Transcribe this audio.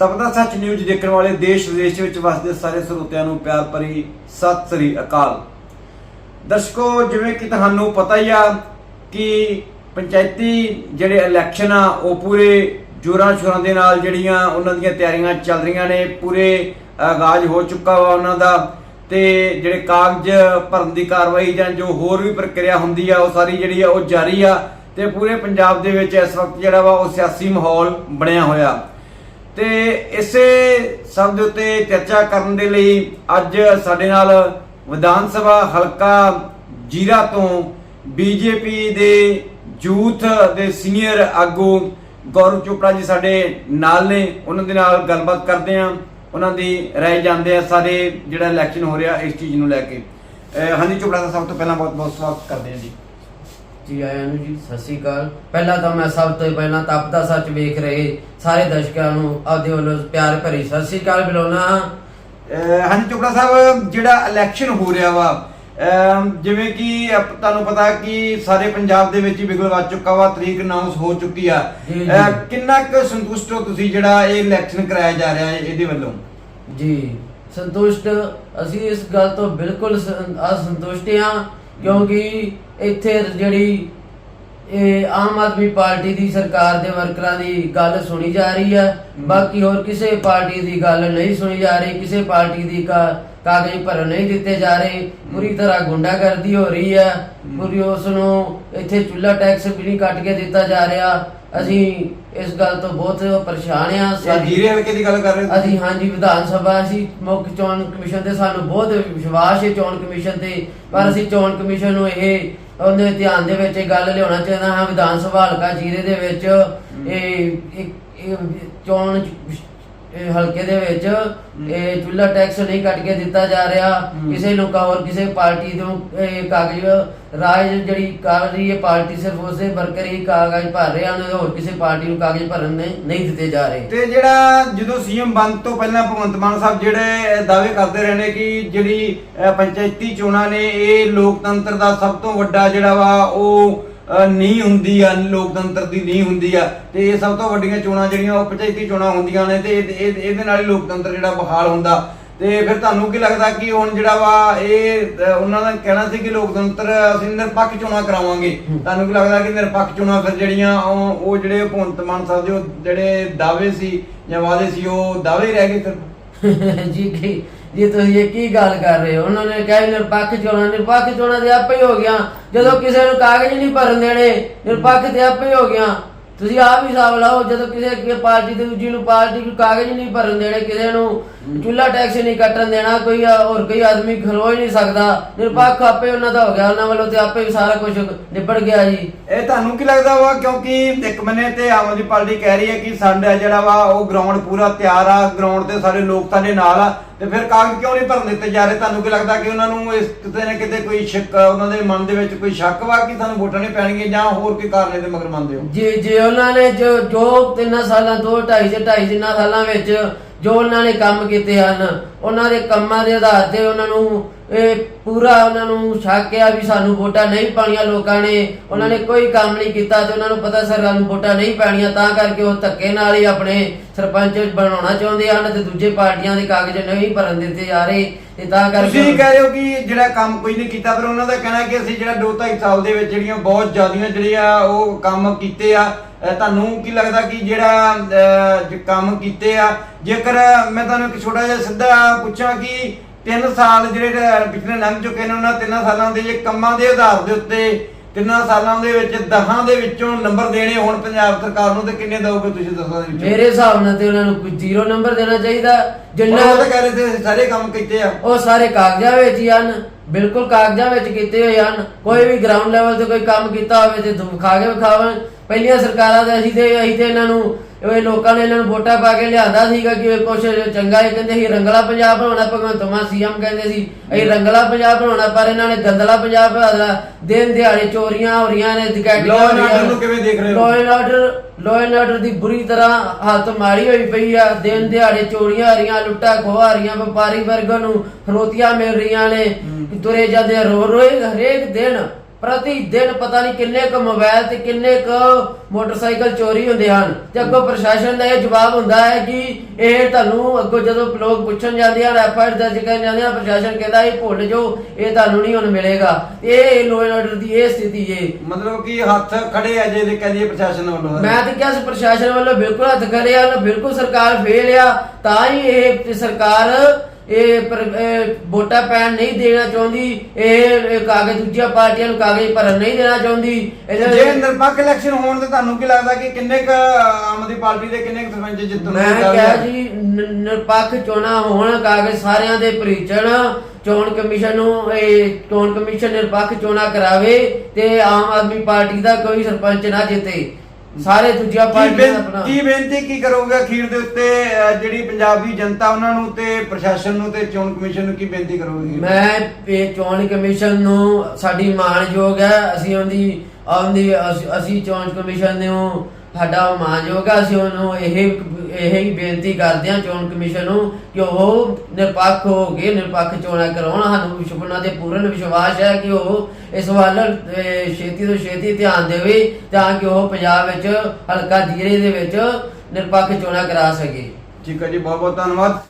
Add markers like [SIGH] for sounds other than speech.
ਤਪਦਾ ਸੱਚ ਨਿਊਜ਼ ਦੇਖਣ ਵਾਲੇ ਦੇਸ਼ ਵਿਦੇਸ਼ ਵਿੱਚ ਵਸਦੇ ਸਾਰੇ ਸਰੋਤਿਆਂ ਨੂੰ ਪਿਆਰ ਭਰੀ ਸਤਿ ਸ੍ਰੀ ਅਕਾਲ। ਦਰਸ਼ਕੋ, ਜਿਵੇਂ ਕਿ ਤੁਹਾਨੂੰ ਪਤਾ ਹੀ ਆ ਕਿ ਪੰਚਾਇਤੀ ਜਿਹੜੇ ਇਲੈਕਸ਼ਨ ਆ, ਉਹ ਪੂਰੇ ਜੋਰਾਂ ਸ਼ੋਰਾਂ ਦੇ ਨਾਲ ਜਿਹੜੀਆਂ ਉਹਨਾਂ ਦੀਆਂ ਤਿਆਰੀਆਂ ਚੱਲ ਰਹੀਆਂ ਨੇ, ਪੂਰੇ ਆਗਾਜ਼ ਹੋ ਚੁੱਕਾ ਵਾ ਉਹਨਾਂ ਦਾ ਤੇ ਜਿਹੜੇ ਕਾਗਜ਼ ਭਰਨ ਦੀ ਕਾਰਵਾਈ ਜਾਂ ਜੋ ਹੋਰ ਵੀ ਪ੍ਰਕਿਰਿਆ ਹੁੰਦੀ ਆ, ਉਹ ਸਾਰੀ ਜਿਹੜੀ ਆ, ਉਹ ਜਾਰੀ ਆ ਤੇ ਪੂਰੇ ਪੰਜਾਬ ਦੇ ਵਿੱਚ ਇਸ ਵਕਤ ਜਿਹੜਾ ਵਾ, ਉਹ ਸਿਆਸੀ ਮਾਹੌਲ ਬਣਿਆ ਹੋਇਆ। ਤੇ ਇਸੇ ਸਭ ਦੇ ਉੱਤੇ ਚਰਚਾ ਕਰਨ ਦੇ ਲਈ ਅੱਜ ਸਾਡੇ ਨਾਲ ਵਿਧਾਨ ਸਭਾ ਹਲਕਾ ਜੀਰਾ ਤੋਂ ਬੀਜੇਪੀ ਦੇ ਯੂਥ ਦੇ ਸੀਨੀਅਰ ਆਗੂ ਗੌਰਵ ਚੋਪੜਾ ਜੀ ਸਾਡੇ ਨਾਲ ਨੇ। ਉਹਨਾਂ ਦੇ ਨਾਲ ਗੱਲਬਾਤ ਕਰਦੇ ਆ ਉਹਨਾਂ ਦੀ ਰਾਏ ਜਾਂਦੇ ਆ ਸਾਰੇ ਜਿਹੜਾ ਇਲੈਕਸ਼ਨ ਹੋ ਰਿਹਾ ਇਸ ਚੀਜ਼ ਨੂੰ ਲੈ ਕੇ। ਅਹ ਹਾਂਜੀ, ਚੋਪੜਾ ਦਾ ਸਭ ਤੋਂ ਪਹਿਲਾਂ ਬਹੁਤ ਬਹੁਤ ਸਵਾਗਤ ਕਰਦੇ ਆ ਜੀ। ਜੀ ਆਇਆਂ ਨੂੰ ਜੀ ਸਤਿ ਸ਼੍ਰੀ ਅਕਾਲ। ਪਹਿਲਾਂ ਤਾਂ ਮੈਂ ਸਭ ਤੋਂ ਪਹਿਲਾਂ ਤਪਦਾ ਸੱਚ ਵੇਖ ਰਹੇ ਸਾਰੇ ਦਰਸ਼ਕਾਂ ਨੂੰ ਆਪਦੇ ਵੱਲੋਂ ਪਿਆਰ ਭਰੀ ਸਤਿ ਸ਼੍ਰੀ ਅਕਾਲ ਬੁਲਾਉਣਾ। ਅਹ ਹਾਂਜੀ ਚੋਪੜਾ ਸਾਹਿਬ ਜਿਹੜਾ ਇਲੈਕਸ਼ਨ ਹੋ ਰਿਹਾ ਵਾ ਅਮ ਜਿਵੇਂ ਕਿ ਆਪ- ਤੁਹਾਨੂੰ ਪਤਾ ਕਿ ਸਾਰੇ ਪੰਜਾਬ ਦੇ ਵਿੱਚ ਹੀ ਬਿਗਲ ਵੱਜ ਚੁੱਕਾ ਵਾ ਤਰੀਕ ਅਨਾਉਂਸ ਹੋ ਚੁੱਕੀ ਆ। ਜੀ, ਜੀ। ਅਹ ਕਿੰਨਾ ਕੁ ਸੰਤੁਸ਼ਟ ਹੋ ਤੁਸੀਂ ਜਿਹੜਾ ਇਹ ਇਲੈਕਸ਼ਨ ਕਰਾਇਆ ਜਾ ਰਿਹਾ ਹੈ ਇਹਦੇ ਵੱਲੋਂ? ਜੀ ਸੰਤੁਸ਼ਟ ਅਸੀਂ ਇਸ ਗੱਲ ਤੋਂ ਬਿਲਕੁਲ ਅਸੰਤੁਸ਼ਟ ਹਾਂ। ਕਿਉਂਕਿ ਇੱਥੇ ਜਿਹੜੀ ਇਹ ਆਮ ਆਦਮੀ ਪਾਰਟੀ ਦੀ ਸਰਕਾਰ ਦੇ ਵਰਕਰਾਂ ਦੀ ਗੱਲ ਸੁਣੀ ਜਾ ਰਹੀ ਹੈ। ਬਾਕੀ ਹੋਰ ਕਿਸੇ ਪਾਰਟੀ ਦੀ ਗੱਲ ਨਹੀਂ ਸੁਣੀ ਜਾ ਰਹੀ ਕਿਸੇ ਪਾਰਟੀ ਦੀ ਕਾ- ਕਾਗਜ਼ ਭਰਨ ਨਹੀਂ ਦਿੱਤੇ ਜਾ ਰਹੇ। ਪੂਰੀ ਤਰ੍ਹਾਂ ਗੁੰਡਾਗਰਦੀ ਹੋ ਰਹੀ ਹੈ। ਪੂਰੀ ਉਸ ਨੂੰ ਇੱਥੇ ਚੁੱਲਾ ਟੈਕਸ ਵੀ ਨਹੀਂ ਕੱਟ ਕੇ ਦਿੱਤਾ ਜਾ ਰਿਹਾ। ਅਸੀਂ ਇਸ ਗੱਲ ਤੋਂ ਬਹੁਤ ਪਰੇਸ਼ਾਨ ਆ ਇਹ ਜੀਰੇ ਹਲਕੇ ਦੀ ਗੱਲ ਕਰ ਰਹੇ ਹੋ? ਅਸੀਂ ਹਾਂਜੀ ਵਿਧਾਨ ਸਭਾ ਅਸੀਂ ਮੁੱਖ ਚੋਣ ਕਮਿਸ਼ਨ ਤੇ ਸਾਨੂੰ ਬਹੁਤ ਵਿਸ਼ਵਾਸ ਹੈ ਚੋਣ ਕਮਿਸ਼ਨ ਤੇ ਪਰ ਅਸੀਂ ਚੋਣ ਕਮਿਸ਼ਨ ਨੂੰ ਇਹ ਉਹਦੇ ਧਿਆਨ ਦੇ ਵਿੱਚ ਇਹ ਗੱਲ ਲਿਆਉਣਾ ਚਾਹੁੰਦਾ ਹਾਂ ਵਿਧਾਨ ਸਭਾ ਹਲਕਾ ਜੀਰੇ ਦੇ ਵਿੱਚ ਇਹ ਚੋਣ ਇਹ ਹਲਕੇ ਦੇ ਵਿੱਚ ਇਹ ਚੁੱਲਾ ਟੈਕਸ ਨਹੀਂ ਕੱਟ ਕੇ ਦਿੱਤਾ ਜਾ ਰਿਹਾ। ਕਿਸੇ ਨੂੰ ਹੋਰ ਕਿਸੇ ਪਾਰਟੀ ਨੂੰ ਇਹ ਕਾਗਜ਼ ਰਾਜ ਜਿਹੜੀ ਕਰ ਰਹੀ ਹੈ ਪਾਰਟੀ ਸਿਰਫ ਉਸੇ ਵਰਕਰ ਹੀ ਕਾਗਜ਼ ਭਰ ਰਹੇ ਹਨ ਹੋਰ ਕਿਸੇ ਪਾਰਟੀ ਨੂੰ ਕਾਗਜ਼ ਭਰਨ ਨਹੀਂ ਨਹੀਂ ਦਿੱਤੇ ਜਾ ਰਹੇ। ਤੇ ਜਿਹੜਾ ਜਦੋਂ ਸੀਐਮ ਬਣ ਤੋਂ ਪਹਿਲਾਂ ਭਗਵੰਤ ਮਾਨ ਸਾਹਿਬ ਜਿਹੜੇ ਦਾਅਵੇ ਕਰਦੇ ਰਹੇ ਨੇ ਕਿ ਜਿਹੜੀ ਪੰਚਾਇਤੀ ਚੋਣਾਂ ਨੇ ਇਹ ਲੋਕਤੰਤਰ ਦਾ ਸਭ ਤੋਂ ਵੱਡਾ ਜਿਹੜਾ ਵਾ ਉਹ ਅਹ, ਨੀਂਹ ਹੁੰਦੀ ਆ ਲੋਕਤੰਤਰ ਦੀ ਨੀਂਹ ਹੁੰਦੀ ਆ ਤੇ ਇਹ ਸਭ ਤੋਂ ਵੱਡੀਆਂ ਚੋਣਾਂ ਜਿਹੜੀਆਂ ਉਹ ਪੰਚਾਇਤੀ ਚੋਣਾਂ ਹੁੰਦੀਆਂ ਨੇ ਤੇ ਇਹ- ਇਹ- ਇਹਦੇ ਨਾਲ ਹੀ ਲੋਕਤੰਤਰ ਜਿਹੜਾ ਬਹਾਲ ਹੁੰਦਾ। ਤੇ ਫਿਰ ਤੁਹਾਨੂੰ ਕੀ ਲੱਗਦਾ ਕਿ ਹੁਣ ਜਿਹੜਾ ਵਾ ਇਹ ਉਹਨਾਂ ਦਾ ਕਹਿਣਾ ਸੀ ਕਿ ਲੋਕਤੰਤਰ ਅਸੀਂ ਨਿਰਪੱਖ ਚੋਣਾਂ ਕਰਾਵਾਂਗੇ। ਤੁਹਾਨੂੰ ਕੀ ਲੱਗਦਾ ਕਿ ਨਿਰਪੱਖ ਚੋਣਾਂ ਫਿਰ ਜਿਹੜੀਆਂ ਉਹ ਉਹ ਜਿਹੜੇ ਭਗਵੰਤ ਮਾਨ ਸਾਹਿਬ ਦੇ ਉਹ ਜਿਹੜੇ ਦਾਅਵੇ ਸੀ ਜਾਂ ਵਾਅਦੇ ਸੀ ਉਹ ਦਾਅਵੇ ਹੀ ਰਹਿ ਗਏ ਫਿਰ? [LAUGHS] ਜੀ ਕੀ ਜੀ ਤੁਸੀਂ ਇਹ ਕੀ ਗੱਲ ਕਰ ਰਹੇ ਹੋ? ਉਹਨਾਂ ਨੇ ਕਿਹਾ ਵੀ ਨਿਰਪੱਖ ਚੋਣਾਂ ਨਿਰਪੱਖ ਚੋਣਾਂ ਦੇ ਆਪੇ ਹੀ ਹੋ ਗਿਆ ਜਦੋਂ ਕਿਸੇ ਨੂੰ ਕਾਗਜ਼ ਨਹੀਂ ਭਰਨ ਦੇਣੇ ਨਿਰਪੱਖ ਤੇ ਆਪੇ ਹੀ ਹੋ ਗਿਆ ਤੁਸੀਂ ਆਪ ਹੀ ਹਿਸਾਬ ਲਾਓ ਜਦੋਂ ਕਿਸੇ ਕਿਸੇ ਪਾਰਟੀ ਤੇ ਦੂਜੀ ਨੂੰ ਪਾਰਟੀ ਨੂੰ ਕਾਗਜ਼ ਨਹੀਂ ਭਰਨ ਦੇਣੇ ਕਿਸੇ ਨੂੰ ਚੁੱਲਾ ਟੈਕਸ ਨਹੀਂ ਕੱਟਣ ਦੇਣਾ ਕੋਈ ਹੋਰ ਕੋਈ ਆਦਮੀ ਖਲੋ ਹੀ ਨਹੀਂ ਸਕਦਾ। ਨਿਰਪੱਖ ਆਪੇ ਉਹਨਾਂ ਦਾ ਹੋ ਗਿਆ ਉਹਨਾਂ ਵੱਲੋਂ ਤੇ ਆਪੇ ਵੀ ਸਾਰਾ ਕੁਝ ਨਿਬੜ ਗਿਆ ਜੀ। ਇਹ ਤੁਹਾਨੂੰ ਕੀ ਲੱਗਦਾ ਵਾ ਕਿਉਂਕਿ ਇੱਕ ਬੰਨੇ ਤੇ ਆਮ ਆਦਮੀ ਪਾਰਟੀ ਕਹਿ ਰਹੀ ਹੈ ਕਿ ਸਾਡਾ ਜਿਹੜਾ ਵਾ ਉਹ ਗਰਾਊਂਡ ਪੂਰਾ ਤਿਆਰ ਆ ਗਰਾਊਂਡ ਤੇ ਸਾਰੇ ਲੋਕ ਸਾਡੇ ਨਾਲ ਆ। ਤੇ ਫਿਰ ਕਾਗਜ਼ ਕਿਉਂ ਨਹੀਂ ਭਰਨ ਦਿੱਤੇ ਜਾ ਰਹੇ? ਤੁਹਾਨੂੰ ਕੀ ਲੱਗਦਾ ਕਿ ਉਹਨਾਂ ਨੂੰ ਇਸ ਕਿਤੇ ਨਾ ਕਿਤੇ ਕੋਈ ਸ਼ੱਕ, ਉਹਨਾਂ ਦੇ ਮਨ ਦੇ ਵਿੱਚ ਕੋਈ ਸ਼ੱਕ ਵਾ ਕਿ ਸਾਨੂੰ ਵੋਟਾਂ ਨਹੀਂ ਪੈਣਗੀਆਂ ਜਾਂ ਹੋਰ ਕੋਈ ਕਾਰਨ ਇਹਦੇ ਮਗਰ ਮੰਨਦੇ ਹੋ? ਜੇ ਜੇ ਉਹਨਾਂ ਨੇ ਜੋ ਜੋ ਤਿੰਨਾਂ ਸਾਲਾਂ ਦੋ ਢਾਈ ਤੇ ਢਾਈ ਤਿੰਨਾਂ ਸਾਲਾਂ ਵਿੱਚ ਜੋ ਉਹਨਾਂ ਨੇ ਕੰਮ ਕੀਤੇ ਹਨ, ਉਹਨਾਂ ਦੇ ਕੰਮਾਂ ਦੇ ਆਧਾਰ ਤੇ ਉਹਨਾਂ ਨੂੰ ਇਹ ਪੂਰਾ ਉਹਨਾਂ ਨੂੰ ਸ਼ੱਕ ਆ ਵੀ ਸਾਨੂੰ ਵੋਟਾਂ ਨਹੀਂ ਪਾਣੀਆਂ ਲੋਕਾਂ ਨੇ। ਉਹਨਾਂ ਨੇ ਕੋਈ ਕੰਮ ਨਹੀਂ ਕੀਤਾ ਤੇ ਉਹਨਾਂ ਨੂੰ ਪਤਾ ਸਰ ਸਾਨੂੰ ਵੋਟਾਂ ਨਹੀਂ ਪੈਣੀਆਂ ਤਾਂ ਕਰਕੇ ਉਹ ਧੱਕੇ ਨਾਲ ਹੀ ਆਪਣੇ ਸਰਪੰਚ ਬਣਾਉਣਾ ਚਾਹੁੰਦੇ ਹਨ ਤੇ ਦੂਜੇ ਪਾਰਟੀਆਂ ਦੇ ਕਾਗਜ਼ ਨਹੀਂ ਭਰਨ ਦਿੱਤੇ ਜਾ ਰਹੇ ਤੇ ਤਾਂ ਕਰਕੇ ਤੁਸੀਂ ਕਹਿ ਰਹੇ ਹੋ ਕਿ ਜਿਹੜਾ ਕੰਮ ਕੋਈ ਨਹੀਂ ਕੀਤਾ ਪਰ ਉਹਨਾਂ ਦਾ ਕਹਿਣਾ ਕਿ ਅਸੀਂ ਜਿਹੜਾ 2.5 ਸਾਲ ਦੇ ਵਿੱਚ ਜਿਹੜੀਆਂ ਬਹੁਤ ਜ਼ਿਆਦੀਆਂ ਜਿਹੜੀਆਂ ਉਹ ਕੰਮ ਕੀਤੇ ਆ ਤੁਹਾਨੂੰ ਕੀ ਲੱਗਦਾ ਕਿ ਜਿਹੜਾ ਕੰਮ ਕੀਤੇ ਆ? ਜੇਕਰ ਮੈਂ ਤੁਹਾਨੂੰ ਇੱਕ ਛੋਟਾ ਜਿਹਾ ਸਿੱਧਾ ਪੁੱਛਾਂ ਕਿ 3 ਸਾਲ ਜਿਹੜੇ ਪਿਛਲੇ ਲੰਘ ਚੁੱਕੇ ਨੇ ਉਹਨਾਂ ਤਿੰਨਾਂ ਸਾਲਾਂ ਦੇ ਜੇ ਕੰਮਾਂ ਦੇ ਆਧਾਰ ਦੇ ਉੱਤੇ ਤਿੰਨਾਂ ਸਾਲਾਂ ਦੇ ਵਿੱਚ ਦਹਾਂ ਦੇ ਵਿੱਚੋਂ ਨੰਬਰ ਦੇਣੇ ਹੁਣ ਪੰਜਾਬ ਸਰਕਾਰ ਨੂੰ ਤੇ ਕਿੰਨੇ ਦਓਗੇ ਤੁਸੀਂ ਦਸਾਂ ਦੇ ਵਿੱਚੋਂ? ਮੇਰੇ ਹਿਸਾਬ ਨਾਲ ਤੇ ਉਹਨਾਂ ਨੂੰ ਕੋਈ ਜ਼ੀਰੋ ਨੰਬਰ ਦੇਣਾ ਚਾਹੀਦਾ। ਜਿੰਨਾ ਉਹ ਤਾਂ ਕਹਿ ਰਹੇ ਸੀ ਸਾਰੇ ਕੰਮ ਕੀਤੇ ਆ। ਉਹ ਸਾਰੇ ਕਾਗਜ਼ਾਂ ਵਿੱਚ ਹੀ ਹਨ ਬਿਲਕੁਲ ਕਾਗਜ਼ਾਂ ਵਿੱਚ ਕੀਤੇ ਹੋਏ ਹਨ। ਕੋਈ ਵੀ ਗਰਾਊਂਡ ਲੈਵਲ ਤੇ ਕੋਈ ਕੰਮ ਕੀਤਾ ਹੋਵੇ ਤੇ ਦਿਖਾ ਕੇ ਵਿਖਾਵਣ। ਪਹਿਲੀਆਂ ਸਰਕਾਰਾਂ ਦੇ ਅਸੀਂ ਤੇ ਅਸੀਂ ਤੇ ਇਹਨਾਂ ਨੂੰ ਇਹ ਲੋਕਾਂ ਨੇ ਇਹਨਾਂ ਨੂੰ ਵੋਟਾਂ ਪਾ ਕੇ ਲਿਆਂਦਾ ਸੀਗਾ ਕਿ ਇਹ ਕੁਛ ਚੰਗਾ ਇਹ ਕਹਿੰਦੇ ਸੀ ਰੰਗਲਾ ਪੰਜਾਬ ਬਣਾਉਣਾ ਭਗਵੰਤ ਮਾਨ ਸੀਐਮ ਕਹਿੰਦੇ ਸੀ। ਅਸੀਂ ਰੰਗਲਾ ਪੰਜਾਬ ਬਣਾਉਣਾ ਪਰ ਇਹਨਾਂ ਨੇ ਗੰਦਲਾ ਪੰਜਾਬ ਬਣਾਇਆ ਦਿਨ ਦਿਹਾੜੇ ਚੋਰੀਆਂ ਹੋ ਰਹੀਆਂ ਨੇ ਹੋ ਰਹੀਆਂ ਨੂੰ। ਕਿਵੇਂ ਦੇਖ ਰਹੇ ਹੋ? Order ਲਾਅ ਐਂਡ ਆਰਡਰ ਦੀ ਬੁਰੀ ਤਰ੍ਹਾਂ ਹਾਲਤ ਮਾੜੀ ਹੋਈ ਪਈ ਆ। ਦਿਨ ਦਿਹਾੜੇ ਚੋਰੀਆਂ ਆ ਰਹੀਆਂ ਲੁੱਟਾ ਖੋਹ ਰਹੀਆਂ ਵਪਾਰੀ ਵਰਗ ਨੂੰ ਫਰੋਤੀਆਂ ਮਿਲ ਰਹੀਆਂ ਨੇ। ਤੁਰੇ ਜਾਂਦੇ ਰੋ ਰੋਏ ਹਰੇਕ ਦਿਨ। ਪ੍ਰਤੀ ਦਿਨ ਪਤਾ ਨਹੀਂ ਕਿੰਨੇ ਕੁ ਮੋਬਾਈਲ ਤੇ ਕਿੰਨੇ ਕੁ ਮੋਟਰਸਾਈਕਲ ਚੋਰੀ ਹੁੰਦੇ ਹਨ। ਤੇ ਅੱਗੋਂ ਪ੍ਰਸ਼ਾਸਨ ਦਾ ਇਹ ਜਵਾਬ ਹੁੰਦਾ ਹੈ ਕਿ ਇਹ ਤੁਹਾਨੂੰ ਅੱਗੋਂ ਜਦੋਂ ਲੋਕ ਪੁੱਛਣ ਜਾਂਦੇ ਹਨ ਐਫਆਈਆਰ ਦਰਜ ਕਰਨ ਜਾਂਦੇ ਹਨ ਪ੍ਰਸ਼ਾਸਨ ਕਹਿੰਦਾ ਇਹ ਭੁੱਲ ਜਾਓ ਇਹ ਤੁਹਾਨੂੰ ਨਹੀਂ ਹੁਣ ਮਿਲੇਗਾ। ਇਹ ਲੋ ਐਂਡ ਆਰਡਰ ਦੀ ਇਹ ਸਥਿਤੀ ਹੈ ਮਤਲਬ ਕਿ ਹੱਥ ਖੜੇ ਆ ਜੇ ਦੇ ਕਹਿੰਦੇ ਪ੍ਰਸ਼ਾਸਨ ਵੱਲੋਂ। ਮੈਂ ਤਾਂ ਕਿਹਾ ਸੀ ਪ੍ਰਸ਼ਾਸਨ ਵੱਲੋਂ ਬਿਲਕੁਲ ਹੱਥ ਖੜੇ ਆ ਬਿਲਕੁਲ ਸਰਕਾਰ ਫੇਲ ਆ ਤਾਂ ਹੀ ਇਹ ਸਰਕਾਰ ਇਹ ਪਰ- ਵੋਟਾਂ ਪੈਣ ਨਹੀਂ ਦੇਣਾ ਚਾਹੁੰਦੀ ਇਹ ਕਾਗਜ਼ ਦੂਜੀਆਂ ਪਾਰਟੀਆਂ ਨੂੰ ਕਾਗਜ਼ ਭਰਨ ਨਹੀਂ ਦੇਣਾ ਚਾਹੁੰਦੀ ਜੇ ਨਿਰਪੱਖ ਇਲੈਕਸ਼ਨ ਹੋਣ ਤੇ ਤੁਹਾਨੂੰ ਕੀ ਲੱਗਦਾ ਕਿ ਕਿੰਨੇ ਕ ਆਮ ਆਦਮੀ ਪਾਰਟੀ ਦੇ ਕਿੰਨੇ ਕੁ ਸਰਪੰਚ ਜਿੱਤਣ ਮੈਂ ਕਿਹਾ ਜੀ ਨਿਰਪੱਖ ਚੋਣਾਂ ਹੋਣ ਕਾਗਜ਼ ਸਾਰਿਆਂ ਦੇ ਪ੍ਰੀਚਣ ਚੋਣ ਕਮਿਸ਼ਨ ਨੂੰ ਇਹ ਚੋਣ ਕਮਿਸ਼ਨ ਨਿਰਪੱਖ ਚੋਣਾਂ ਕਰਾਵੇ ਤੇ ਆਮ ਆਦਮੀ ਪਾਰਟੀ ਦਾ ਕੋਈ ਸਰਪੰਚ ਨਾ ਜਿੱਤੇ। ਸਾਰੇ ਦੂਜੀਆਂ ਕੀ ਪਾਰਟੀਆਂ ਬੇਨ- ਆਪਣਾ ਕੀ ਬੇਨਤੀ ਕੀ ਕਰੋਗੇ ਅਖੀਰ ਦੇ ਉੱਤੇ ਅਹ, ਜਿਹੜੀ ਪੰਜਾਬੀ ਜਨਤਾ ਉਹਨਾਂ ਨੂੰ ਤੇ ਪ੍ਰਸ਼ਾਸਨ ਨੂੰ ਤੇ ਚੋਣ ਕਮਿਸ਼ਨ ਨੂੰ ਕੀ ਬੇਨਤੀ ਕਰੋਗੇ? ਮੈਂ ਇਹ ਚੋਣ ਕਮਿਸ਼ਨ ਨੂੰ ਸਾਡੀ ਮਾਣਯੋਗ ਹੈ। ਅਸੀਂ ਉਹਦੀ ਅਸੀਂ- ਅਸੀਂ ਚੋਣ ਕਮਿਸ਼ਨ ਨੂੰ ਸਾਡਾ ਮਾਣਯੋਗ ਹੈ ਅਸੀਂ ਉਹਨੂੰ ਇਹ ਇਹ ਹੀ ਬੇਨਤੀ ਕਰਦੇ ਹਾਂ ਚੋਣ ਕਮਿਸ਼ਨ ਨੂੰ ਕਿ ਉਹ ਨਿਰਪੱਖ ਹੋ ਕੇ ਨਿਰਪੱਖ ਚੋਣਾਂ ਕਰਾਉਣ। ਸਾਨੂੰ ਵਿਸ਼ਵਨਾ ਦੇ ਪੂਰਨ ਵਿਸ਼ਵਾਸ ਹੈ ਕਿ ਉਹ ਇਸ ਵੱਲ ਛੇਤੀ ਤੋਂ ਛੇਤੀ ਧਿਆਨ ਦੇਵੇ ਤਾਂ ਕਿ ਉਹ ਪੰਜਾਬ ਵਿੱਚ ਹਲਕਾ ਜੀਰੇ ਦੇ ਵਿੱਚ ਨਿਰਪੱਖ ਚੋਣਾਂ ਕਰਾ ਸਕੇ। ਠੀਕ ਹੈ ਜੀ ਬਹੁਤ ਬਹੁਤ ਧੰਨਵਾਦ।